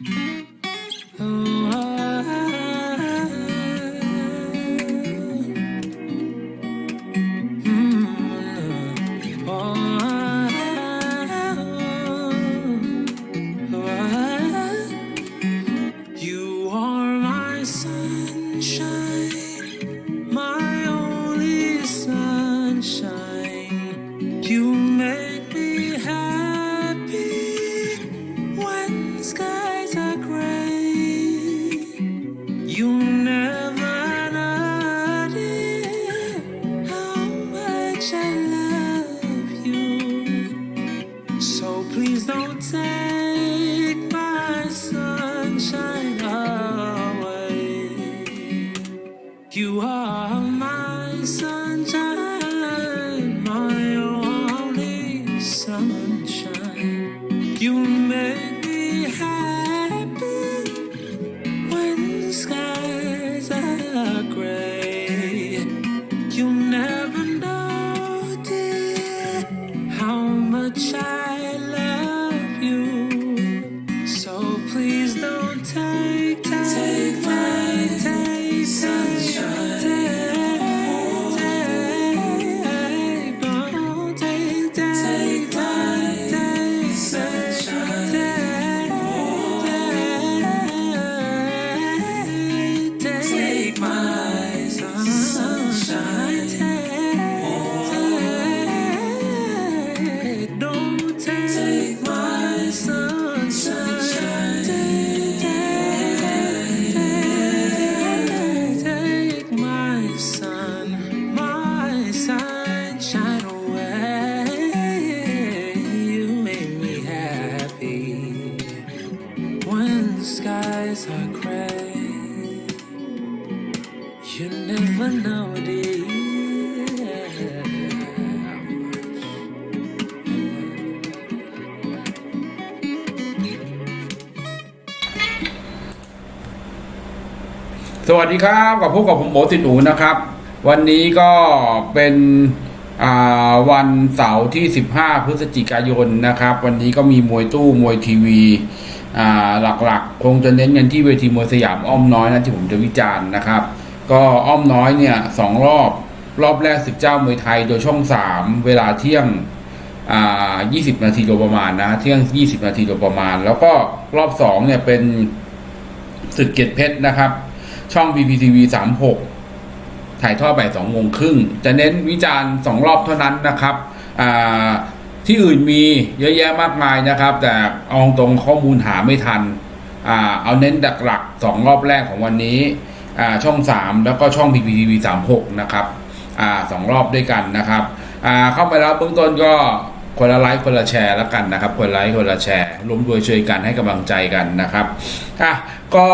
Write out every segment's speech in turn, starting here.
Mm-hmm. You are my sunshine, สวัสดีครับกับพบกับผมโบติดหนูนะครับ วันนี้ก็เป็นวันเสาร์ที่ 15 พฤศจิกายนนะครับ วันนี้ก็มีมวยตู้มวยทีวีหลักๆ คงจะเน้นกันที่เวทีมวยสยามอ้อมน้อยนะที่ผมจะวิจารณ์นะครับ ก็อ้อมน้อยเนี่ยสองรอบรอบแรกสิบเจ้ามวยไทยโดยช่อง 3 เวลาเที่ยงอ่า20 นาทีโดยประมาณนะเที่ยง 20 นาทีโดยประมาณ แล้วก็รอบสองเนี่ยเป็นศึกเกียรติเพชรนะครับ ช่อง BPTV 36 ถ่ายทอดบ่ายสองโมงครึ่ง จะเน้นวิจารณ์สองรอบเท่านั้นนะครับที่อื่นมีเยอะแยะมากมายนะครับ แต่เอาตรงข้อมูลหาไม่ทันอเอาเน้นดักหลักสองรอบแรกของวันนี้ช่อง 3 แล้วก็ช่อง BPTV 36 นะครับอสองรอบด้วยกันนะครับเข้าไปแล้วเบื้องต้นก็คนละไลค์คนละแชร์แล้วกันนะครับ คนละไลค์คนละแชร์ร่วมด้วยช่วยกันให้กำลังใจกันนะครับอะก็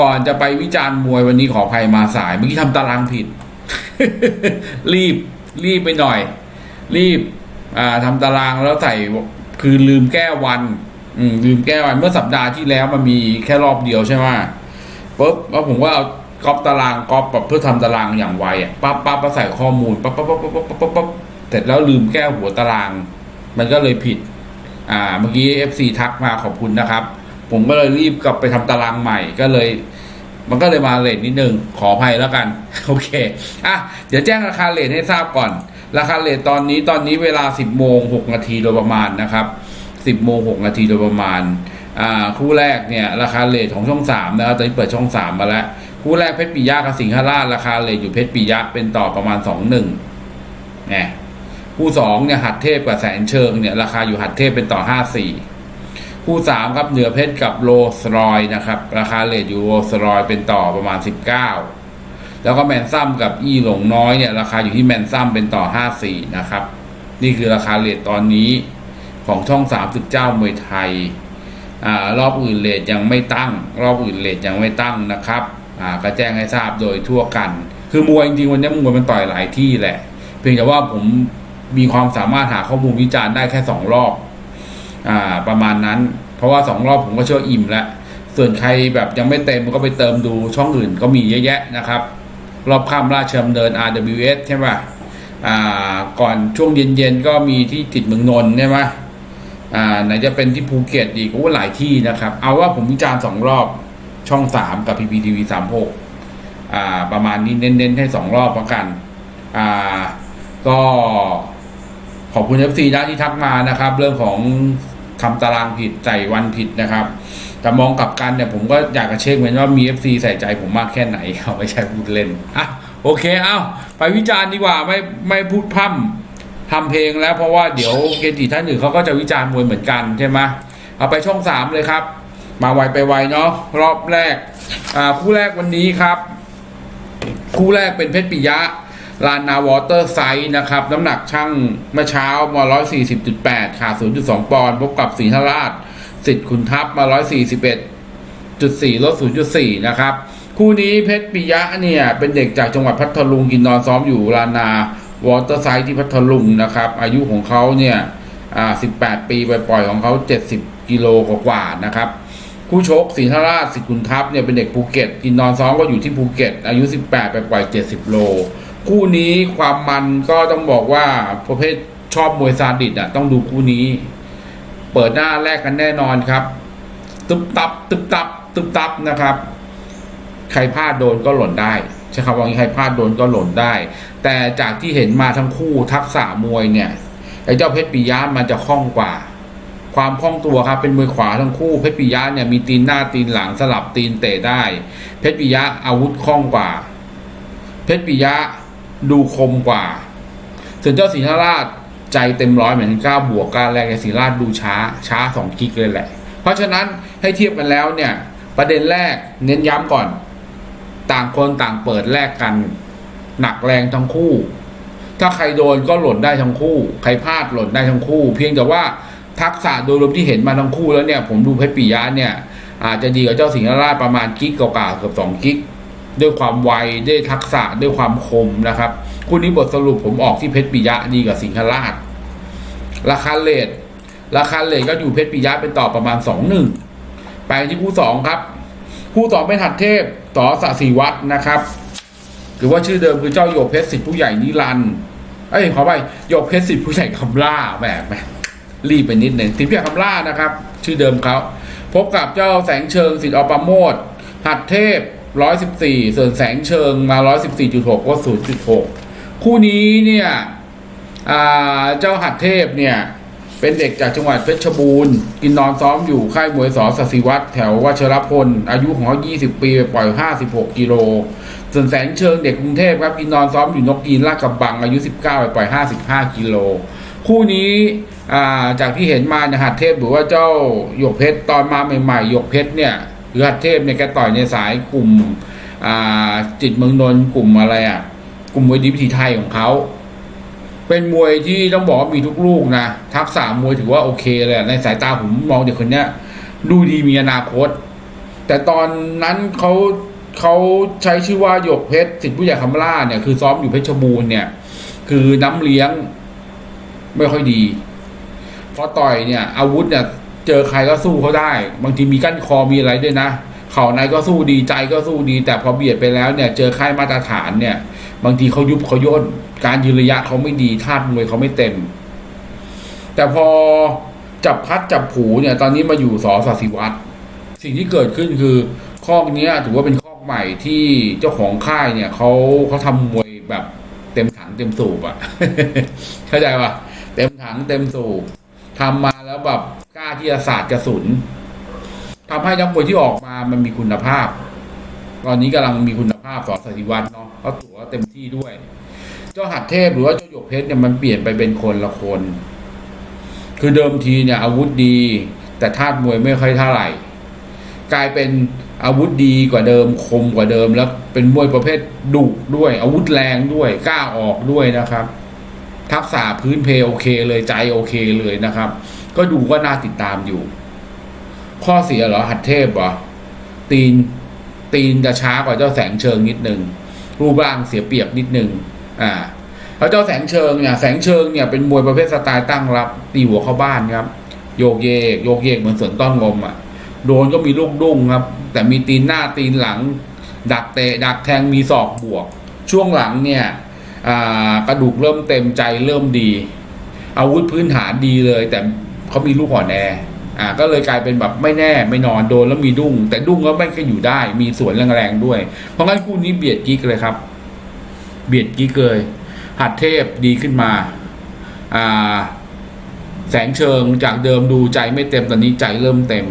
ก่อนจะไปวิจารณ์มวยวันนี้ขออภัยมาสาย เมื่อกี้ทำตารางผิด รีบ รีบไปหน่อย รีบ อ่าทำตารางแล้วใส่คือลืมแก้วัน อืม ลืมแก้วัน เมื่อสัปดาห์ที่แล้วมันมีแค่รอบเดียวใช่ไหมปุ๊บแล้วผมก็เอาก๊อปตารางก๊อปแบบเพื่อทำตารางอย่างไวอะปั๊บปั๊บแล้วใส่ข้อมูลปั๊บปั๊บปั๊บปั๊บปั๊บปั๊บปั๊บเสร็จแล้วลืมแก้หัวตาราง มันก็เลยผิด อ่า เมื่อกี้ FC ทักมาขอบคุณนะครับ ผมก็เลยรีบกลับไปทำตารางใหม่ก็เลย มันก็เลยมาเลทนิดนึง ขออภัยแล้วกัน โอเคอะเดี๋ยวแจ้งราคาเลทให้ทราบก่อน ราคาเลทตอนนี้ตอนนี้เวลา 10โมง6นาทีโดยประมาณนะครับ 10โมง6นาทีโดยประมาณอ่าคู่แรกเนี่ยราคาเลทของช่อง3นะครับตอนนี้เปิดช่อง3มาแล้ว คู่แรกเพชรปิยะกับสิงหราชราคาเลทอยู่เพชรปิยะเป็นต่อประมาณ 2 1เนี่ยคู่สองเนี่ยหัดเทพกับแสนเชิงเนี่ยราคาอยู่หัดเทพเป็นต่อ 54 คู่สามครับเหนือเพชรกับโรสรอยนะครับ ราคาเลทอยู่โรสรอยเป็นต่อประมาณ19แล้วก็แมนซัมกับอีหลงน้อยเนี่ย ราคาอยู่ที่แมนซัมเป็นต่อ54นะครับ นี่คือราคาเลทตอนนี้ของช่อง30เจ้ามวยไทยอ่ารอบอื่นเลทยังไม่ตั้ง รอบอื่นเลทยังไม่ตั้งนะครับอ่าก็แจ้งให้ทราบโดยทั่วกัน คือมวยจริงๆวันนี้มวยมันต่อยหลายที่แหละ เพียงแต่ว่าผมมีความสามารถหาข้อมูลวิจารณ์ได้แค่สองรอบ อ่าประมาณนั้น เพราะว่าสองรอบผมก็เชื่ออิ่มแล้ว ส่วนใครแบบยังไม่เต็มก็ไปเติมดูช่องอื่นก็มีเยอะแยะนะครับ รอบข้ามราชดำเนิน RWS ใช่ป่ะอ่าก่อนช่วงเย็นๆก็มีที่ติดเมืองนนท์ใช่ไหมอ่าไหนจะเป็นที่ภูเก็ตอีกโอ้หลายที่นะครับ เอาว่าผมวิจารณ์สองรอบช่องสามกับพีพีทีวีสามหกอ่าประมาณนี้เน้นๆให้สองรอบแล้วกันอ่าก็ขอบคุณ FC นะที่ทักมานะครับ เรื่องของ ทำตารางผิดใส่วันผิดนะครับ แต่มองกลับกันเนี่ยผมก็อยากจะเช็คเหมือนว่ามี FC ใส่ใจผมมากแค่ไหนเอาไม่ใช่พูดเล่นอะโอเคเอาไปวิจารณ์ดีกว่าไม่ไม่พูดพร่ำทำเพลงแล้วเพราะว่าเดี๋ยวเกจิท่านอื่นเขาก็จะวิจารณ์มวยเหมือนกันใช่ไหมเอาไปช่องสามเลยครับ มาไวไปไวเนาะรอบแรกอ่าคู่แรกวันนี้ครับ คู่แรกเป็นเพชรปิยะ ลานนาวอเตอร์ไซส์นะครับ น้ำหนักช่างเมื่อเช้ามา 140.8 ขาด 0.2 ปอนด์พบกับศรีธราชสิทธิ์ขุนทัพมา 141.4 ลด 0.4 นะครับ คู่นี้เพชรปิยะเนี่ย เป็นเด็กจากจังหวัดพัทลุงกินนอนซ้อมอยู่ลานนาวอเตอร์ไซส์ที่พัทลุงนะครับ อายุของเขาเนี่ยอ่า18 ปีไปปล่อยของเขา 70 กิโลกว่าๆนะครับคู่ชกศรีธราชสิทธิ์ขุนทัพเนี่ยเป็นเด็กภูเก็ตกินนอนซ้อมก็อยู่ที่ภูเก็ต อายุ 18 ไปปล่อย 70 โล คู่นี้ความมันก็ต้องบอกว่าประเภทชอบมวยซาดิสอะต้องดูคู่นี้ เปิดหน้าแรกกันแน่นอนครับ ตึบตับ ตึบตับ ตึบตับนะครับ ใครพลาดโดนก็หล่นได้ใช่คำว่าใครพลาดโดนก็หล่นได้ แต่จากที่เห็นมาทั้งคู่ทักษะมวยเนี่ยไอ้เจ้าเพชรปิยะมันจะคล่องกว่า ความคล่องตัวครับเป็นมือขวาทั้งคู่เพชรปิยะเนี่ยมีตีนหน้าตีนหลังสลับตีนเตะได้ เพชรปิยะอาวุธคล่องกว่า เพชรปิยะ ดูคมกว่า ส่วนเจ้าศรีธราชใจเต็มร้อยเหมือนก้าบวกการแรงแต่ศรีราชดูช้าช้าสองกิกเลยแหละ เพราะฉะนั้นให้เทียบกันแล้วเนี่ย ประเด็นแรกเน้นย้ำก่อน ต่างคนต่างเปิดแลกกัน หนักแรงทั้งคู่ ถ้าใครโดนก็หล่นได้ทั้งคู่ ใครพลาดหล่นได้ทั้งคู่ เพียงแต่ว่าทักษะโดยรวมที่เห็นมาทั้งคู่แล้วเนี่ย ผมดูเพชรปิยะเนี่ย อาจจะดีกว่าเจ้าสิงห์ราชประมาณกิกกว่าๆเกือบสองกิก ด้วยความไวด้วยทักษะด้วยความคมนะครับ คู่นี้บทสรุปผมออกที่เพชรปิยะดีกว่าสิงหราช ราคาเลทราคาเลทก็อยู่เพชรปิยะเป็นต่อประมาณสองหนึ่งไปที่คู่สองครับ คู่สองเป็นหัดเทพต่อสะสีวัดนะครับ หรือว่าชื่อเดิมคือเจ้าโยกเพชรสิทธิผู้ใหญ่นิรันเอ้ยขอไปโยกเพชรสิทธิผู้ใหญ่คำล่าแบบแหมรีบไปนิดหนึ่งสิทธิผู้ใหญ่คำล่านะครับ ชื่อเดิมเขาพบกับเจ้าแสงเชิงสิทธิอปาโมดหัดเทพ ร้อยสิบสี่ส่วนแสงเชิงมาร้อยสิบสี่จุดหกก็ศูนย์จุดหกคู่นี้เนี่ยเจ้าหัดเทพเนี่ย เป็นเด็กจากจังหวัดเพชรบูรณ์ กินนอนซ้อมอยู่ค่ายมวยสอสศิวัตรแถววัชรพล อายุของเขา20 ปีปปล่อย 56 กิโล ส่วนแสงเชิงเด็กกรุงเทพครับ กินนอนซ้อมอยู่นกยีนลาดกระบัง อายุ 19ไปปล่อย 55 กิโล คู่นี้จากที่เห็นมาเนี่ยหัดเทพหรือว่าเจ้าหยกเพชรตอนมาใหม่ๆหยกเพชรเนี่ย หรือหัดเทพเนี่ยแกต่อยในสายกลุ่มอ่าจิตเมืองนนท์กลุ่มอะไรอะ กลุ่มมวยดีวิธีไทยของเขาเป็นมวยที่ต้องบอกว่ามีทุกลูกนะทักษะมวยถือว่าโอเคเลยในสายตาผมมองเด็กคนเนี้ยดูดีมีอนาคต แต่ตอนนั้นเขาเขาใช้ชื่อว่าหยกเพชรสิทธิผู้ใหญ่คำล่าเนี่ยคือซ้อมอยู่เพชรบูรณ์เนี่ย คือน้ำเลี้ยงไม่ค่อยดีพอต่อยเนี่ย อาวุธเนี่ย เจอใครก็สู้เขาได้ บางทีมีกั้นคอมีอะไรด้วยนะเข่าในก็สู้ดีใจก็สู้ดี แต่พอเบียดไปแล้วเนี่ย เจอค่ายมาตรฐานเนี่ย บางทีเขายุบเขาย่นการยืนระยะเขาไม่ดีธาตุมวยเขาไม่เต็ม แต่พอจับพัดจับผูเนี่ย ตอนนี้มาอยู่สอสศิวัตรสิ่งที่เกิดขึ้นคือข้อกเนี้ยถือว่าเป็นข้อกใหม่ที่เจ้าของค่ายเนี่ยเขาเขาทำมวยแบบเต็มถังเต็มสูบอะเข้าใจปะเต็มถังเต็มสูบทำมาแล้วแบบ กล้าที่จะสาดกระสุนทำให้นักมวยที่ออกมามันมีคุณภาพ ตอนนี้กำลังมีคุณภาพสอสศิวัตรเนาะเขาตัวเต็มที่ด้วย เจ้าหัดเทพหรือว่าเจ้าหยกเพชรเนี่ยมันเปลี่ยนไปเป็นคนละคน คือเดิมทีเนี่ยอาวุธดี แต่ธาตุมวยไม่ค่อยเท่าไหร่ กลายเป็นอาวุธดีกว่าเดิมคมกว่าเดิมแล้วเป็นมวยประเภทดุด้วย อาวุธแรงด้วยกล้าออกด้วยนะครับ ทักษะพื้นเพโอเคเลยใจโอเคเลยนะครับ ก็ดูก็น่าติดตามอยู่ ข้อเสียเหรอหัดเทพเหรอตีนตีนจะช้ากว่าเจ้าแสงเชิงนิดนึงรูปร่างเสียเปรียบนิดนึงอ่าแล้วเจ้าแสงเชิงเนี่ยแสงเชิงเนี่ยเป็นมวยประเภทสไตล์ตั้งรับ ตีหัวเข้าบ้านครับ โยกเยกโยกเยกเหมือนสวนต้อนงมอะโดนก็มีลูกดุ้งครับ แต่มีตีนหน้าตีนหลัง ดักเตะดักแทงมีศอกบวก ช่วงหลังเนี่ยอ่ากระดูกเริ่มเต็มใจเริ่มดี อาวุธพื้นฐานดีเลย แต่ เขามีลูกอ่อนแออ่าก็เลยกลายเป็นแบบไม่แน่ไม่นอนโดนแล้วมีดุ้ง แต่ดุ้งก็ไม่ก็อยู่ได้ มีสวนแรงๆด้วย เพราะงั้นคู่นี้เบียดกิ๊กเลยครับ เบียดกิ๊กเลยหัดเทพดีขึ้นมา อ่า แสงเชิงจากเดิมดูใจไม่เต็มตอนนี้ใจเริ่มเต็ม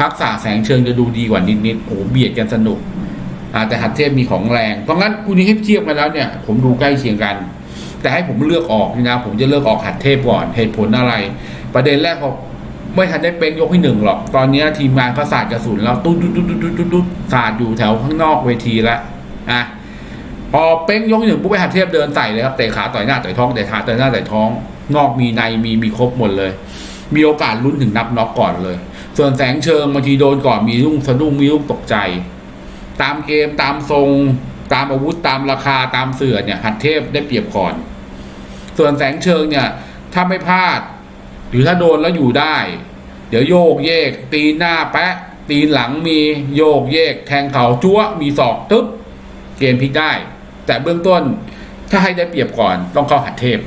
ทักษะแสงเชิงจะดูดีกว่านิดๆโอ้โหเบียดกันสนุกอ่าแต่หัดเทพมีของแรง เพราะงั้นคู่นี้ให้เทียบกันแล้วเนี่ย ผมดูใกล้เคียงกัน แต่ให้ผมเลือกออกนี่นะผมจะเลือกออกหัดเทพก่อนเหตุผลอะไร ประเด็นแรกเขาไม่ทันได้เป้งยกที่หนึ่งหรอก ตอนนี้ทีมงานเขาสาดกระสุนแล้วตุ๊ดตุ๊ดตุ๊ดตุ๊ดตุ๊ดตุ๊ดสาดอยู่แถวข้างนอกเวทีแล้วอะพอเป้งยกหนึ่งปุ๊บไปหัดเทพเดินใส่เลยครับเตะขาต่อยหน้าต่อยท้องเตะขาต่อยหน้าต่อยท้อง นอกมีในมีมีครบหมดเลย มีโอกาสลุ้นถึงนับน็อกก่อนเลย ส่วนแสงเชิงบางทีโดนก่อนมีลุ่งสะดุ้งมีลุ่งตกใจ ตามเกมตามทรง ตามอาวุธตามราคาตามเสือเนี่ยหัดเทพได้เปรียบก่อน ส่วนแสงเชิงเนี่ยถ้าไม่พลาด หรือถ้าโดนแล้วอยู่ได้ เดี๋ยวโยกเยก ตีหน้าแปะ ตีหลังมีโยกเยก แทงเข่าจั๊วมีศอกตึ๊บเกมพลิกได้ แต่เบื้องต้นถ้าให้ได้เปรียบก่อนต้องเข้าหัดเทพ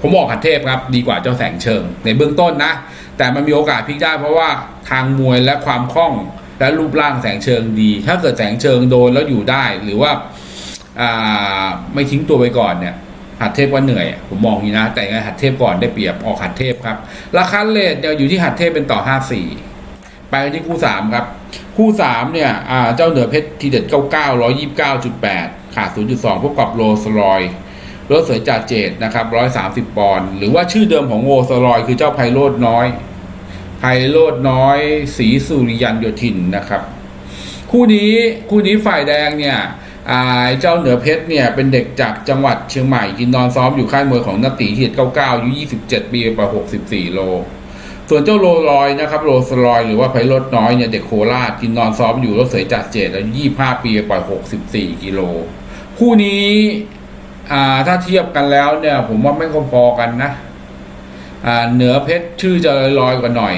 ผมบอกหัดเทพครับ ดีกว่าเจ้าแสงเชิง ในเบื้องต้นนะ แต่มันมีโอกาสพลิกได้เพราะว่าทางมวยและความคล่องและรูปร่างแสงเชิงดี ถ้าเกิดแสงเชิงโดนแล้วอยู่ได้ หรือว่าไม่ทิ้งตัวไปก่อนเนี่ย หัดเทพว่าเหนื่อยผมมองอย่างนี้นะ แต่ยังไงหัดเทพก่อนได้เปรียบออกหัดเทพครับ ราคาเลทเนี่ยอยู่ที่หัดเทพเป็นต่อห้าสี่ไปกันที่คู่สามครับ คู่สามเนี่ยเจ้าเหนือเพชรทีเด็ดเก้าเก้าร้อยยี่สิบเก้าจุดแปดขาดศูนย์จุดสองพบกับโรสลอยรถเสือจ่าเจดนะครับร้อยสามสิบปอนด์หรือว่าชื่อเดิมของโวสลอย คือเจ้าไพโรดน้อย ไพโรดน้อยศรีสุริยันโยธินนะครับ คู่นี้คู่นี้ฝ่ายแดงเนี่ย เจ้าเหนือเพชรเนี่ยเป็นเด็กจากจังหวัดเชียงใหม่กินนอนซ้อมอยู่ค่ายมวยของนาตีเฮียดเก้าเก้าอายุยี่สิบเจ็ดปีปหกสิบสี่โล ส่วนเจ้าโรลอยนะครับโรสลอยหรือว่าไพโรดน้อยเนี่ยเด็กโคราชกินนอนซ้อมอยู่รถเสยจัดเจดอายุยี่ห้าปีปหกสิบสี่กิโล คู่นี้ถ้าเทียบกันแล้วเนี่ย ผมว่าไม่ก็พอกันนะเหนือเพชรชื่อจะลอยกว่าหน่อย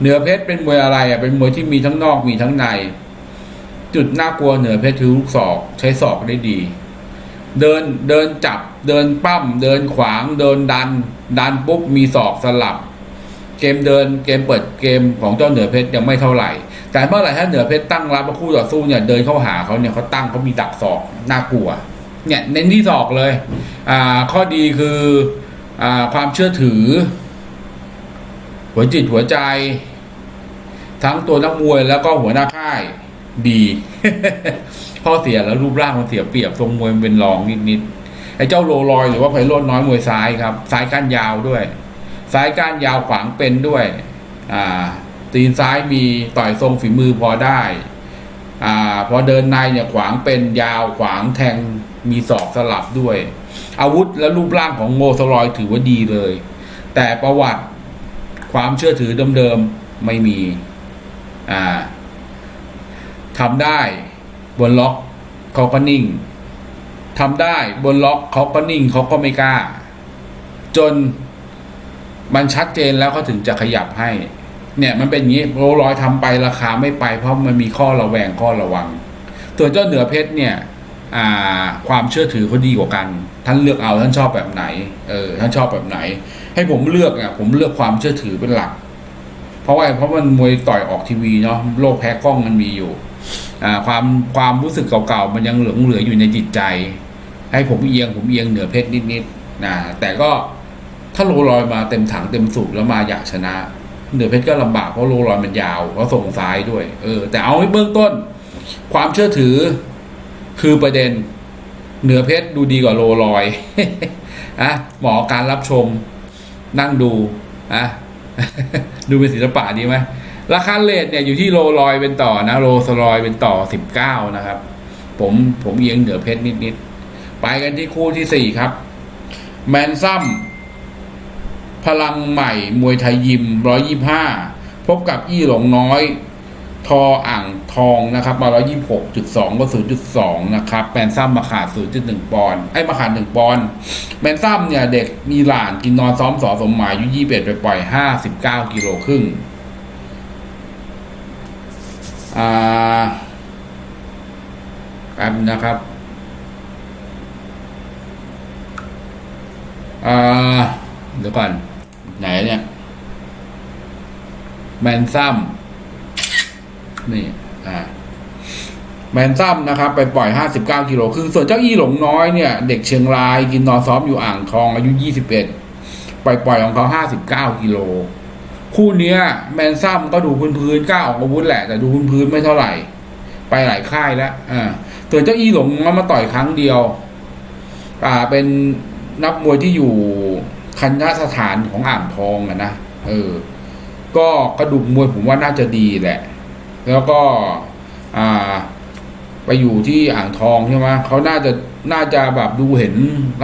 เหนือเพชรเป็นมวยอะไรอะเป็นมวยที่มีทั้งนอกมีทั้งใน จุดน่ากลัวเหนือเพชรคือลูกศอกใช้ศอกได้ดี เดินเดินจับเดินปั้มเดินขวางเดินดัน ดันปุ๊บมีศอกสลับ เกมเดินเกมเปิดเกมของเจ้าเหนือเพชรยังไม่เท่าไหร่ แต่เมื่อไหร่ถ้าเหนือเพชรตั้งรับว่าคู่ต่อสู้เนี่ยเดินเข้าหาเขาเนี่ยเขาตั้งเขามีดักศอกน่ากลัว เนี่ยเน้นที่ศอกเลยอ่าข้อดีคืออ่าความเชื่อถือ หัวจิตหัวใจ ทั้งตัวนักมวยแล้วก็หัวหน้าค่าย ดีข้อเสียแล้วรูปร่างมันเสียเปรียบทรงมวยมันเป็นรองนิดๆไอ้เจ้าโรลอยหรือว่าไพโรจน์น้อยมวยซ้ายครับซ้ายก้านยาวด้วยซ้ายก้านยาวขวางเป็นด้วย อ่า ตีนซ้ายมีต่อยทรงฝีมือพอได้ อ่า พอเดินในเนี่ยขวางเป็นยาวขวางแทงมีศอกสลับด้วย อาวุธและรูปร่างของโมสลอยถือว่าดีเลย แต่ประวัติความเชื่อถือเดิมๆไม่มี อ่า ทำได้บนล็อกเขาก็นิ่งทำได้บนล็อกเขาก็นิ่งเขาก็ไม่กล้า จนมันชัดเจนแล้วเขาถึงจะขยับให้ เนี่ยมันเป็นอย่างนี้โรลอยทำไปราคาไม่ไป เพราะมันมีข้อระแวงข้อระวังส่วนเจ้าเหนือเพชรเนี่ยความเชื่อถือเขาดีกว่ากัน ท่านเลือกเอาท่านชอบแบบไหน เออท่านชอบแบบไหน ให้ผมเลือกอะผมเลือกความเชื่อถือเป็นหลัก เพราะว่าเพราะมันมวยต่อยออกทีวีเนาะโลกแพ้กล้องมันมีอยู่ความความรู้สึกเก่าๆ มันยังเหลืองเหลืออยู่ในจิตใจ ให้ผมเอียงผมเอียงเหนือเพชรนิดๆนะแต่ก็ถ้าโรลอยมาเต็มถังเต็มสูบแล้วมาอยากชนะ เหนือเพชรก็ลำบากเพราะโรลอยมันยาวเพราะส่งซ้ายด้วย เออ แต่เอาให้เบื้องต้น ความเชื่อถือคือประเด็นเหนือเพชรดูดีกว่าโรลอยอะหมอการรับชมนั่งดูอะ ดูเป็นศิลปะดีไหมราคาเลทเนี่ยอยู่ที่โรลอยเป็นต่อนะโรสลอยเป็นต่อสิบเก้านะครับ ผมผมเอียงเหนือเพชรนิดๆไปกันที่คู่ที่สี่ครับ แมนซัมพลังใหม่มวยไทยยิมร้อยยี่ห้าพบกับอี้หลงน้อย ทออ่างทองนะครับมา 126.2ก็0.2 นะครับแมนซัมมาขาด 0.1 ปอนด์ไอ้มาขาด 1 ปอนด์แมนซัมเนี่ย เด็กมีหลานกินนอนซ้อมสอสมหมายอายุ21 ไปปล่อย 59 กิโลครึ่งอ่าแป๊บนะครับอ่าเดี๋ยวก่อน ไหนเนี่ย แมนซัม นี่อ่าแมนซัมนะครับ ไปปล่อย 59 กิโลคือส่วนเจ้าอี้หลงน้อยเนี่ย เด็กเชียงรายกินนอนซ้อมอยู่อ่างทองอายุ 21 ปล่อยปล่อยของเขา 59 กิโล คู่เนี้ย แมนซัมก็ดูพื้นๆกล้าออกอาวุธแหละ แต่ดูพื้นๆไม่เท่าไหร่ ไปหลายค่ายแล้วอ่าส่วนเจ้าอี้หลงมันมาต่อยครั้งเดียว อ่าเป็นนักมวยที่อยู่คันธสถานของอ่างทองอะนะเออ ก็กระดูกมวยผมว่าน่าจะดีแหละ แล้วก็อ่าไปอยู่ที่อ่างทองใช่ไหมเขาน่าจะน่าจะแบบดูเห็น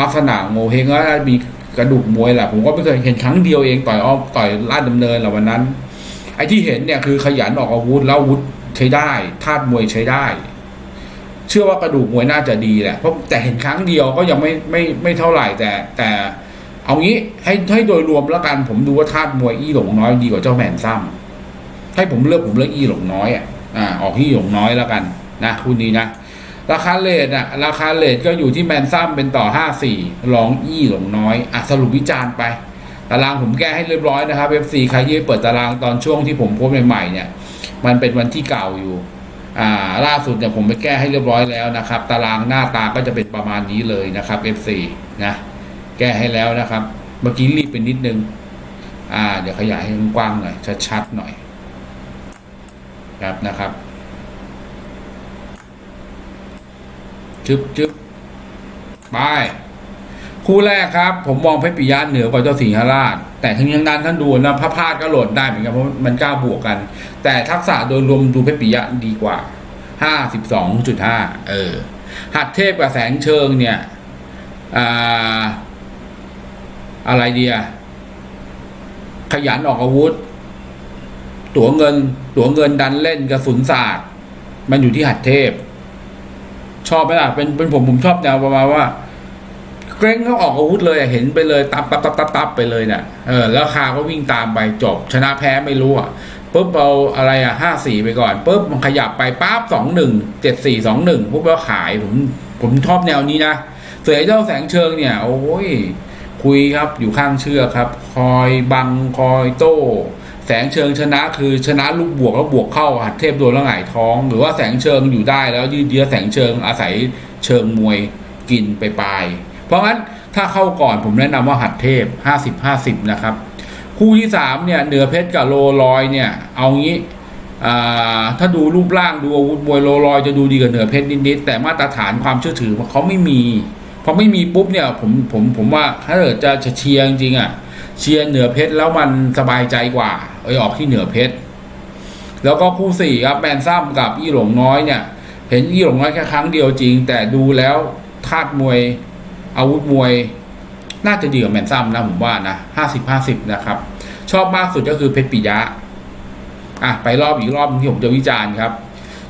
ลักษณะโงเฮงแล้วมีกระดูกมวยแหละผมก็ไม่เคยเห็นครั้งเดียวเองต่อยอ้อมต่อยลาดดำเนินแหละวันนั้น ไอ้ที่เห็นเนี่ยคือขยันออกอาวุธแล้วอาวุธใช้ได้ธาตุมวยใช้ได้ เชื่อว่ากระดูกมวยน่าจะดีแหละเพราะแต่เห็นครั้งเดียวก็ยังไม่ไม่ไม่เท่าไหร่แต่แต่เอางี้ให้ให้โดยรวมแล้วกันผมดูว่าธาตุมวยอี้หลงน้อยดีกว่าเจ้าแมนซ้ำ ให้ผมเลือกผมเลือกอีหลงน้อยอะอ่าออกอีหลงน้อยแล้วกันนะคู่นี้นะ ราคาเลทอะราคาเลทก็อยู่ที่แมนซัมเป็นต่อห้าสี่รองอีหลงน้อยอะสรุปวิจารณ์ไป ตารางผมแก้ให้เรียบร้อยนะครับ FC ใครที่เปิดตารางตอนช่วงที่ผมโพสใหม่ๆเนี่ย มันเป็นวันที่เก่าอยู่อ่าล่าสุดเนี่ยผมไปแก้ให้เรียบร้อยแล้วนะครับ ตารางหน้าตาก็จะเป็นประมาณนี้เลยนะครับ FC นะแก้ให้แล้วนะครับ เมื่อกี้รีบไปนิดนึง อ่า เดี๋ยวขยายให้กว้างหน่อยชัดๆหน่อย ครับนะครับจึ๊บจึ๊บไปคู่แรกครับ ผมมองเพชรปิยะเหนือกว่าเจ้าสิงหราช แต่ทั้งยังนั้นท่านดูนะพระพาดก็โหลดได้เหมือนกันเพราะมันกล้าบวกกัน แต่ทักษะโดยรวมดูเพชรปิยะดีกว่าห้าสิบสองจุดห้าเออ หัดเทพกับแสงเชิงเนี่ยอ่าอะไรเดียขยันออกอาวุธ ตั๋วเงิน ตั๋วเงินดันเล่นกระสุนศาสตร์ มันอยู่ที่หัดเทพ ชอบไหมล่ะเป็นเป็นผมผมชอบแนวประมาณว่าเกรงเขาออกอาวุธเลยเห็นไปเลยตับตับตับตับตับไปเลยเนี่ยเออแล้วคาก็วิ่งตามไปจบ ชนะแพ้ไม่รู้อะปุ๊บเอาอะไรอะห้าสี่ไปก่อนปุ๊บมันขยับไปปั๊บสองหนึ่งเจ็ดสี่สองหนึ่งปุ๊บแล้วขายผมผมชอบแนวนี้นะเส่วนไอ้เจ้าแสงเชิงเนี่ย โอ้ยคุยครับอยู่ข้างเชือกครับ คอยบังคอยโต้ แสงเชิงชนะคือชนะลูกบวกแล้วบวกเข้าหัดเทพโดนแล้วหงายท้อง หรือว่าแสงเชิงอยู่ได้แล้วยืดเยื้อแสงเชิงอาศัยเชิงมวยกินไปปลาย เพราะงั้นถ้าเข้าก่อนผมแนะนำว่าหัดเทพห้าสิบห้าสิบนะครับ คู่ที่สามเนี่ยเหนือเพชรกับโลลอยเนี่ย เอางี้อ่าถ้าดูรูปร่างดูอาวุธมวยโลลอยจะดูดีกว่าเหนือเพชรนิดๆแต่มาตรฐานความเชื่อถือเขาไม่มีพอไม่มีปุ๊บเนี่ยผมผมผมว่าถ้าเกิดจะจะเชียร์จริงๆอะ เชียร์เหนือเพชรแล้วมันสบายใจกว่าเออออกที่เหนือเพชรแล้วก็คู่สี่ครับแมนซัมกับอี้หลงน้อยเนี่ย เห็นอี้หลงน้อยแค่ครั้งเดียวจริง แต่ดูแล้วธาตุมวยอาวุธมวย น่าจะดีกว่าแมนซัมนะผมว่านะห้าสิบห้าสิบนะครับ ชอบมากสุดก็คือเพชรปิยะอะไปรอบอีกรอบที่ผมจะวิจารณ์ครับ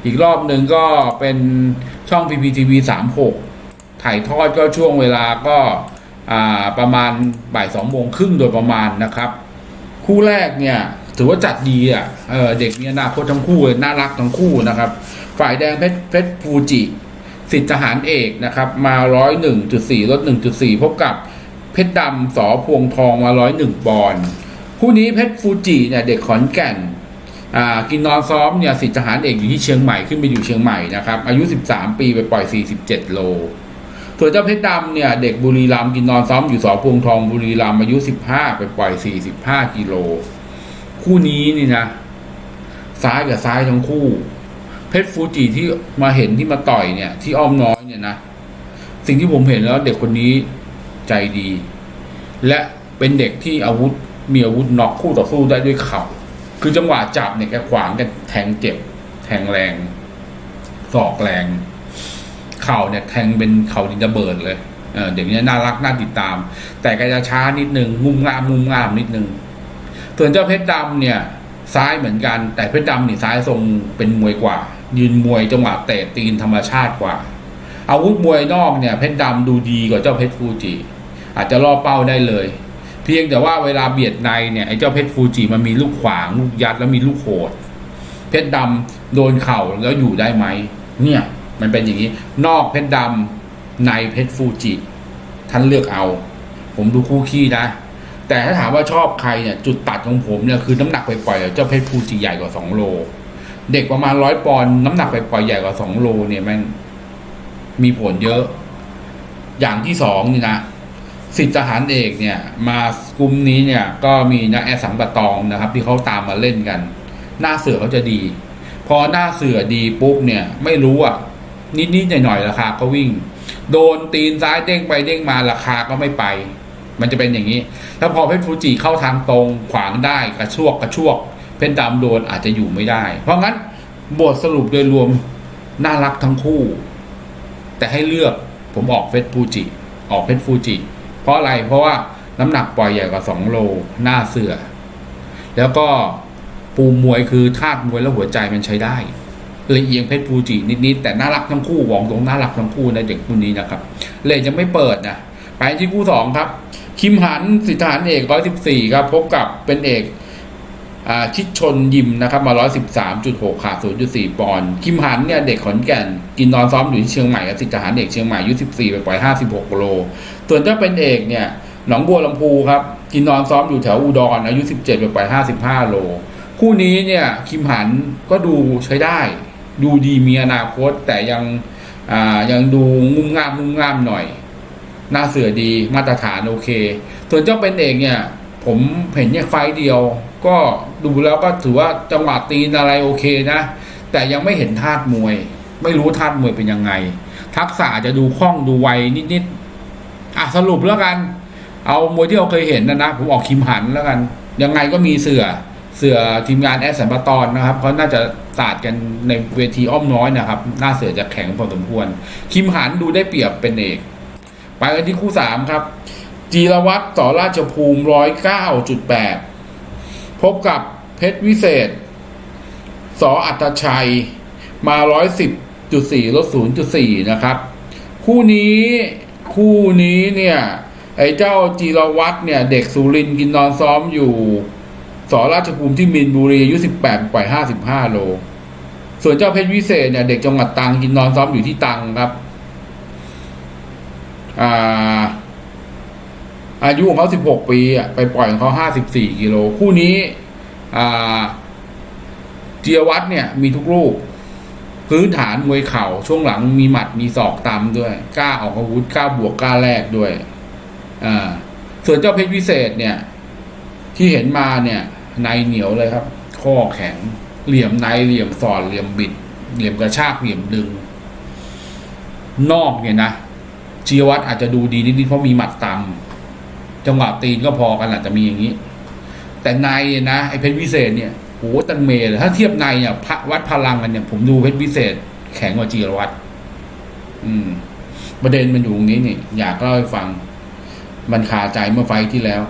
อีกรอบหนึ่งก็เป็นช่อง PPTV สามหกถ่ายทอดก็ช่วงเวลาก็ ประมาณบ่ายสองโมงครึ่งโดยประมาณนะครับ คู่แรกเนี่ยถือว่าจัดดีอะเออเด็กมีอนาคตทั้งคู่เลยน่ารักทั้งคู่นะครับ ฝ่ายแดงเพชรเพชรฟูจิ สิทธิทหารเอกนะครับ มาร้อยหนึ่งจุดสี่ลดหนึ่งจุดสี่พบกับเพชรดำสอพวงทองมาร้อยหนึ่งปอนด์คู่นี้เพชรฟูจิเนี่ยเด็กขอนแก่นอ่ากินนอนซ้อมเนี่ยสิทธิทหารเอกอยู่ที่เชียงใหม่ขึ้นไปอยู่เชียงใหม่นะครับ อายุ 13 ปีไปปล่อย 47 โล ส่วนเจ้าเพชรดำเนี่ยเด็กบุรีรัมย์กินนอนซ้อมอยู่สอพวงทองบุรีรัมย์อายุ15ไปปล่อย45กิโล คู่นี้นี่นะ ซ้ายกับซ้ายทั้งคู่ เพชรฟูจิที่มาเห็นที่มาต่อยเนี่ย ที่อ้อมน้อยเนี่ยนะ สิ่งที่ผมเห็นแล้วเด็กคนนี้ใจดี และเป็นเด็กที่อาวุธมีอาวุธน็อกคู่ต่อสู้ได้ด้วยเข่าคือจังหวะจับเนี่ยแกขวางกันแทงเจ็บ แทงแรงศอกแรง เข่าเนี่ยแทงเป็นเข่าดินระเบิดเลยเออเด็กเนี้น่ารักน่าติดตาม แต่แกจะช้านิดนึงงุ่มงามงุ่มงามนิดนึงส่วนเจ้าเพชรดำเนี่ยซ้ายเหมือนกัน แต่เพชรดำนี่ซ้ายทรงเป็นมวยกว่า ยืนมวยจังหวะเตะตีนธรรมชาติกว่า อาวุธมวยนอกเนี่ยเพชรดำดูดีกว่าเจ้าเพชรฟูจิอาจจะล่อเป้าได้เลย เพียงแต่ว่าเวลาเบียดในเนี่ยไอ้เจ้าเพชรฟูจิมันมีลูกขวางลูกยัดแล้วมีลูกโหดเพชรดำโดนเข่าแล้วอยู่ได้ไหมเนี่ย มันเป็นอย่างนี้ นอกเพชรดำในเพชรฟูจิท่านเลือกเอา ผมดูคู่ขี้นะ แต่ถ้าถามว่าชอบใครเนี่ยจุดตัดของผมเนี่ยคือน้ำหนักไปปล่อยๆเจ้าเพชรฟูจิใหญ่กว่าสองโล เด็กประมาณร้อยปอนด์น้ำหนักไปปล่อยๆใหญ่กว่าสองโลเนี่ยแม่งมีผลเยอะ อย่างที่สองนี่นะสิทธิทหารเอกเนี่ย มากลุ่มนี้เนี่ย ก็มีนะแอสังปะตองนะครับ ที่เขาตามมาเล่นกัน หน้าเสือเขาจะดี พอหน้าเสือดีปุ๊บเนี่ย ไม่รู้อะ นิดๆหน่อยๆราคาก็วิ่ง โดนตีนซ้ายเด้งไปเด้งมาราคาก็ไม่ไป มันจะเป็นอย่างนี้ถ้าพอเพชรฟูจิเข้าทางตรงขวางได้กระชวกกระชวก เพชรดำโดนอาจจะอยู่ไม่ได้ เพราะงั้นบทสรุปโดยรวมน่ารักทั้งคู่ แต่ให้เลือกผมออกเพชรฟูจิ ออกเพชรฟูจิ เพราะอะไรเพราะว่าน้ำหนักปล่อยใหญ่กว่าสองโลหน้าเสือ แล้วก็ปูมวยคือธาตุมวยแล้วหัวใจมันใช้ได้ เลยเอียงเพชรฟูจินิดๆแต่น่ารักทั้งคู่หวองตรงน่ารักทั้งคู่ในเด็กคู่นี้นะครับ เลยจะไม่เปิดนะไปที่คู่สองครับ คิมหันสิทธานเอกร้อยสิบสี่ครับพบกับเป็นเอกอชิดชนยิมนะครับมาร้อยสิบสามจุดหกขาดศูนย์จุดสี่ปอนด์คิมหันเนี่ยเด็กขอนแก่น กินนอนซ้อมอยู่ที่เชียงใหม่กับสิทธานเอกเชียงใหม่อายุสิบสี่ไปปล่อยห้าสิบหกโล ส่วนเจ้าเป็นเอกเนี่ยหนองบัวลำพูครับ กินนอนซ้อมอยู่แถวอุดรอายุสิบเจ็ดไปปล่อยห้าสิบห้าโล คู่นี้เนี่ยคิมหันก็ดูใช้ได้ ดูดีมีอนาคต แต่ยังอ่ายังดูงุ่มง่ามงุ่มง่ามหน่อย หน้าเสือดีมาตรฐานโอเค ส่วนเจ้าเป็นเอกเนี่ย ผมเห็นเนี่ยไฟเดียว ก็ดูแล้วก็ถือว่าจังหวะตีนอะไรโอเคนะ แต่ยังไม่เห็นธาตุมวย ไม่รู้ธาตุมวยเป็นยังไง ทักษะอาจจะดูคล่องดูไวนิดๆอะสรุปแล้วกัน เอามวยที่เราเคยเห็นนะนะผมออกคิมหันแล้วกัน ยังไงก็มีเสือ เสือทีมงานแอสสันปตอนนะครับเขาน่าจะศาสตร์กันในเวทีอ้อมน้อยนะครับ หน้าเสือจะแข็งพอสมควร คิมหันดูได้เปรียบเป็นเอกไปกันที่คู่สามครับ จีรวัตรต่อราชภูมิร้อยเก้าจุดแปดพบกับเพชรวิเศษ สออัตชัยมาร้อยสิบจุดสี่ลดศูนย์จุดสี่นะครับ คู่นี้คู่นี้เนี่ย ไอ้เจ้าจีรวัตรเนี่ย เด็กสุรินกินนอนซ้อมอยู่ สอราชภูมิที่มินบุรีอายุสิบแปล่อยห้าสิโล ส่วนเจ้าเพชรวิเศษเนี่ยเด็กจังหวัดตรังกินนอนซ้อมอยู่ที่ตรังครับ อ่า อายุของเขาสิบหกปีอะไปปล่อยของเขาห้าสิบสี่กิโล คู่นี้ อ่า เจียวัตรเนี่ย มีทุกลูก พื้นฐานมวยเข่าช่วงหลังมีหมัดมีศอกตามด้วย กล้าออกอาวุธกล้าบวกกล้าแลกด้วย อ่า ส่วนเจ้าเพชรวิเศษเนี่ยที่เห็นมาเนี่ย ในเหนียวเลยครับ ข้อแข็ง เหลี่ยมในเหลี่ยมสอดเหลี่ยมบิด เหลี่ยมกระชากเหลี่ยมดึง นอกเนี่ยนะจีวัตรอาจจะดูดีนิดๆเพราะมีหมัดต่ำจังหวะตีนก็พอกันอาจจะมีอย่างนี้ แต่ในนะไอ้เพชรวิเศษเนี่ยโหตันเมเลยถ้าเทียบในเนี่ยพระวัดพลังกันเนี่ยผมดูเพชรวิเศษ แข็งกว่าจีรวัตรอืม ประเด็นมันอยู่ตรงนี้นี่อยากเล่าให้ฟัง มันคาใจเมื่อไฟที่แล้ว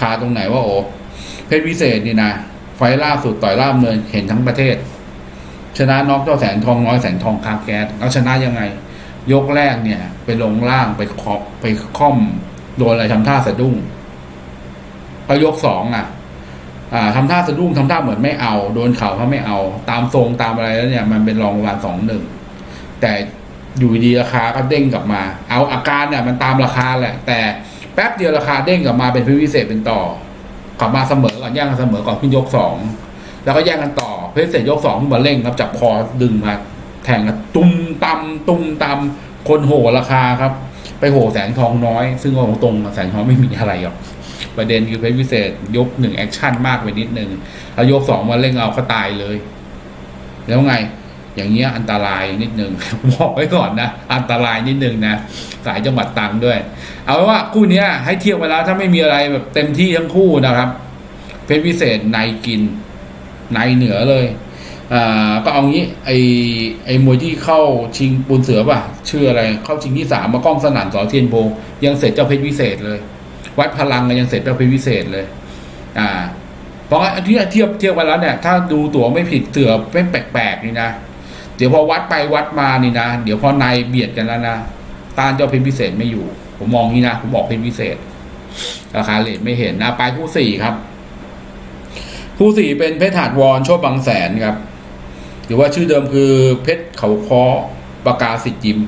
คาตรงไหนว่าโอ้ เพชรวิเศษนี่นะไฟล่าสุดต่อยล่ามเนินเห็นทั้งประเทศ ชนะน็อกเจ้าแสนทองน้อยแสนทองคาแก๊สแล้วชนะยังไง ยกแรกเนี่ย ไปลงล่างไปเคาะไปค่อมโดนอะไรทำท่าสะดุ้งพอยกสองอะ อ่าทำท่าสะดุ้งทำท่าเหมือนไม่เอา โดนเข่าเขาไม่เอา ตามทรงตามอะไรแล้วเนี่ย มันเป็นรองวันสองหนึ่งแต่อยู่ดีราคาก็เด้งกลับมา เอาอาการเนี่ยมันตามราคาแหละ แต่แป๊บเดียวราคาเด้งกลับมาเป็นพิเศษเป็นต่อ กลับมาเสมอก่อนแย่งกันเสมอก่อนขึ้นยกสองแล้วก็แย่งกันต่อพิเศษยกสองขึ้นมาเร่งครับจับคอดึงมาแทงกันตุ้มตำตุ้มตำคนโหราคาครับ ไปโหแสงทองน้อย ซึ่งเอาตรงๆแสงทองไม่มีอะไรหรอกประเด็นคือเพชรวิเศษ ยกหนึ่งแอคชั่นมากไปนิดนึงแล้วยกสองมาเร่งเอาเขาตายเลย แล้วไง อย่างเงี้ยอันตรายนิดนึงบอกไว้ก่อนนะ อันตรายนิดนึงนะสายจังหวัดตังด้วย เอาว่าคู่เนี้ย ให้เทียบไปแล้วถ้าไม่มีอะไรแบบเต็มที่ทั้งคู่นะครับ เพชรวิเศษในกินในเหนือเลยอ่าก็เอางี้ไอไอมวยที่เข้าชิงปูนเสือป่ะชื่ออะไร เข้าชิงที่สามมากล้องสนั่นสอเทียนโบยังเสร็จเจ้าเพชรวิเศษเลย วัดพลังก็ยังเสร็จเจ้าเพชรวิเศษเลย อ่าเพราะว่าที่เทียบเทียบไปแล้วเนี่ย ถ้าดูตั๋วไม่ผิดเสือไม่แปลกๆนี่นะ ดี๋ยวพอวัดไปวัดมานี่นะ เดี๋ยวพอในเบียดกันแล้วนะต้านเจ้าเพชรวิเศษไม่อยู่ ผมมองนี้นะผมบอกเพชรวิเศษ ราคาเลทไม่เห็นนะไปคู่สี่ครับ คู่สี่เป็นเพชรถาดวอนโชดบางแสนครับ หรือว่าชื่อเดิมคือเพชรเขาคอปากาสิทธิ์ยิม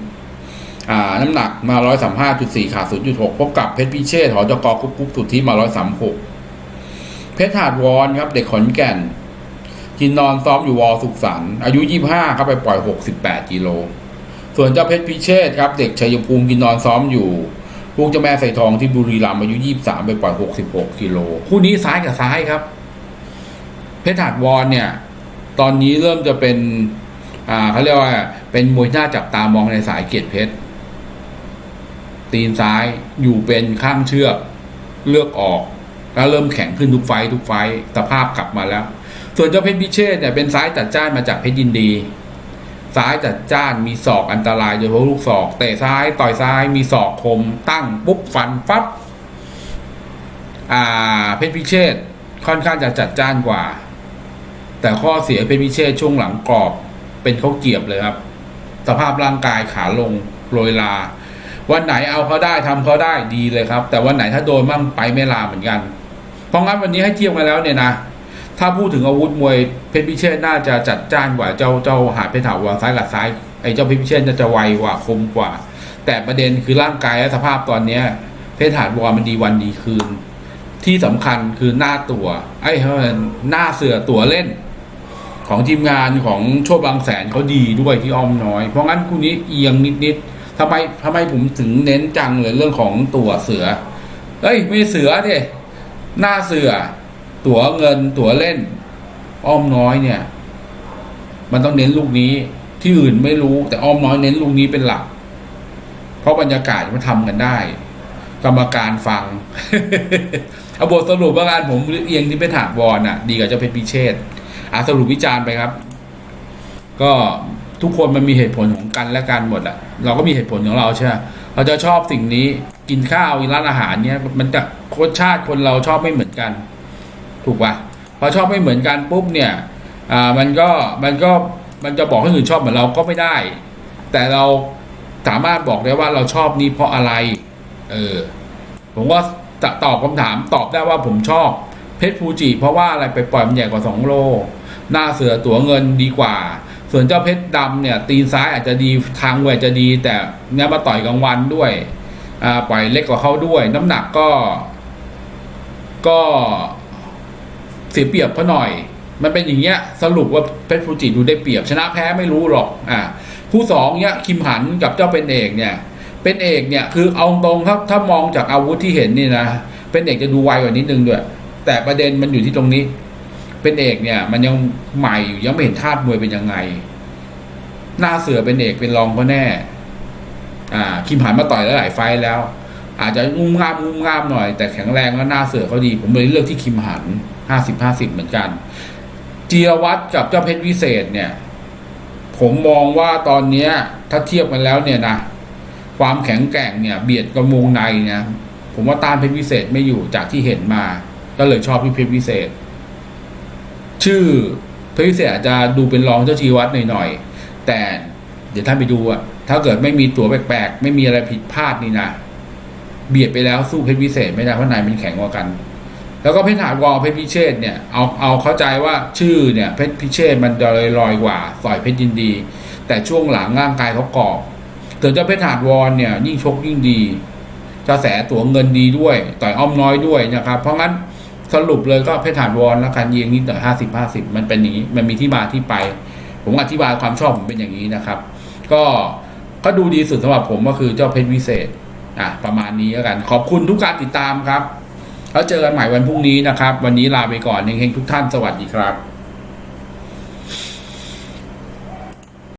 อ่า น้ำหนักมาร้อยสามห้าจุดสี่ขาดศูนย์จุดหกพบกับเพชรพิเชษหอจกกุ๊กกุ๊กสุดที่มาร้อยสามหกเพชรหาดวอนครับ เด็กขอนแก่น กินนอนซ้อมอยู่วอสุขสันต์อายุยี่ห้าครับไปปล่อยหกสิบแปดกิโลส่วนเจ้าเพชรพิเชษครับเด็กชัยภูมิกินนอนซ้อมอยู่ลูกเจ้าแม่ใส่ทองที่บุรีรัมย์อายุยี่สามไปปล่อยหกสิบหกกิโลคู่นี้ซ้ายกับซ้ายครับ เพชรหาดวอนเนี่ย ตอนนี้เริ่มจะเป็น อ่าเขาเรียกว่า เป็นมวยหน้าจับตามองในสายเกียรติเพชรตีนซ้ายอยู่เป็นข้างเชือกเลือกออก แล้วเริ่มแข็งขึ้นทุกไฟทุกไฟต์สภาพกลับมาแล้ว ส่วนเจ้าเพชรพิเชษเนี่ยเป็นซ้ายจัดจ้านมาจากเพชรยินดี ซ้ายจัดจ้านมีศอกอันตรายโดยเฉพาะลูกศอกเตะซ้ายต่อยซ้ายมีศอกคม ตั้งปุ๊บฟันปั๊บอ่าเพชรพิเชษค่อนข้างจะจัดจ้านกว่า แต่ข้อเสียเพชรพิเชษช่วงหลังกรอบเป็นเขาเกียบเลยครับ สภาพร่างกายขาลงโรยลา วันไหนเอาเขาได้ทำเขาได้ดีเลยครับ แต่วันไหนถ้าโดนมั่งไปไม่ลาเหมือนกัน เพราะงั้นวันนี้ให้เทียบกันแล้วเนี่ยนะ ถ้าพูดถึงอาวุธมวยเพชรพิเชษน่าจะจัดจ้านกว่าเจ้าเจ้าหาดเพชรถาวรซ้ายกับซ้ายไอ้เจ้าเพชรพิเชษน่าจะไวกว่าคมกว่า แต่ประเด็นคือร่างกายและสภาพตอนเนี้ย เพชรถาวรมันดีวันดีคืน ที่สำคัญคือหน้าตัว ไอ้เขาหน้าเสือตัวเล่น ของทีมงานของโชคบางแสนเขาดีด้วยที่อ้อมน้อย เพราะงั้นคู่นี้เอียงนิดๆทำไมทำไมผมถึงเน้นจังเลยเรื่องของตัวเสือเอ้ยไม่เสือเดิหน้าเสือ ตั๋วเงินตั๋วเล่น อ้อมน้อยเนี่ย มันต้องเน้นลูกนี้ ที่อื่นไม่รู้แต่อ้อมน้อยเน้นลูกนี้เป็นหลัก เพราะบรรยากาศมันทำกันได้ กรรมการฟังเอาบทสรุปว่าการผมเอียงที่เป็นถาดวอนอะ ดีกว่าจ้าเพชรพิเชษอะสรุปวิจารณ์ไปครับ ก็ทุกคนมันมีเหตุผลของกันและกันหมดอะเราก็มีเหตุผลของเราใช่ไหมเราจะชอบสิ่งนี้กินข้าวกินร้านอาหารเนี่ยมันจะรสชาติคนเราชอบไม่เหมือนกัน ถูกป่ะพอชอบไม่เหมือนกันปุ๊บเนี่ยอ่ามันก็มันก็มันจะบอกให้อื่นชอบเหมือนเราก็ไม่ได้ แต่เราสามารถบอกได้ว่าเราชอบนี้เพราะอะไรเออผมว่าจะตอบคำถามตอบได้ว่าผมชอบเพชรฟูจิเพราะว่าอะไรไปปล่อยมันใหญ่กว่าสองโล หน้าเสือตัวเงินดีกว่า ส่วนเจ้าเพชรดำเนี่ย ตีนซ้ายอาจจะดีทางเวทจะดี แต่เนี่ยมาต่อยกลางวันด้วยอ่าปล่อยเล็กกว่าเขาด้วย น้ำหนักก็ ก็ เสียเปรียบเขาหน่อย มันเป็นอย่างเงี้ยสรุปว่าเพชรฟูจิดูได้เปรียบชนะแพ้ไม่รู้หรอกอ่าคู่สองเนี้ยคิมหันกับเจ้าเป็นเอกเนี่ย เป็นเอกเนี่ยคือเอาตรงครับถ้ามองจากอาวุธที่เห็นนี่นะเป็นเอกจะดูไวกว่านิดนึงด้วย แต่ประเด็นมันอยู่ที่ตรงนี้ เป็นเอกเนี่ย มันยังใหม่อยู่ยังไม่เห็นธาตุมวยเป็นยังไง หน้าเสือเป็นเอกเป็นรองก็แน่ อ่า คิมหันมาต่อยแล้วหลายไฟแล้ว อาจจะงุ้มง่ามงุ้มง่ามหน่อย แต่แข็งแรงแล้วหน้าเสือเขาดี ผมเลยเลือกที่คิมหันห้าสิบห้าสิบเหมือนกัน จีรวัตรกับเจ้าเพชรวิเศษเนี่ย ผมมองว่าตอนเนี้ย ถ้าเทียบกันแล้วเนี่ยนะความแข็งแกร่งเนี่ย เบียดกับวงในเนี่ยผมว่าต้านเพชรวิเศษไม่อยู่จากที่เห็นมา ก็เลยชอบที่เพชรวิเศษ ชื่อเพชรวิเศษอาจจะดูเป็นรองเจ้าจีรวัตรหน่อยๆแต่เดี๋ยวท่านไปดูอะถ้าเกิดไม่มีตัวแปลกๆ ไม่มีอะไรผิดพลาดนี่นะ เบียดไปแล้วสู้เพชรวิเศษไม่ได้เพราะนายมันแข็งกว่ากัน แล้วก็เพชรหาดวอลเพชรพิเชษเนี่ยเอาเอาเข้าใจว่าชื่อเนี่ยเพชรพิเชษมันลอยลอยกว่าต่อยเพชรยินดี แต่ช่วงหลังร่างกายเขากรอบแต่เจ้าเพชรหาดวอลเนี่ยยิ่งชกยิ่งดีกระแสตั๋วเงินดีด้วย ต่อยอ้อมน้อยด้วยนะครับ เพราะงั้นสรุปเลยก็เพชรหาดวอลแล้วกันเยียงนิดหน่อยห้าสิบห้าสิบมันเป็นอย่างนี้ มันมีที่มาที่ไป ผมอธิบายความชอบผมเป็นอย่างนี้นะครับ ก็ก็ดูดีสุดสำหรับผมก็คือเจ้าเพชรวิเศษ อะประมาณนี้แล้วกัน ขอบคุณทุกการติดตามครับ แล้วเจอกันใหม่วันพรุ่งนี้นะครับ วันนี้ลาไปก่อนเฮงๆทุกท่านสวัสดีครับ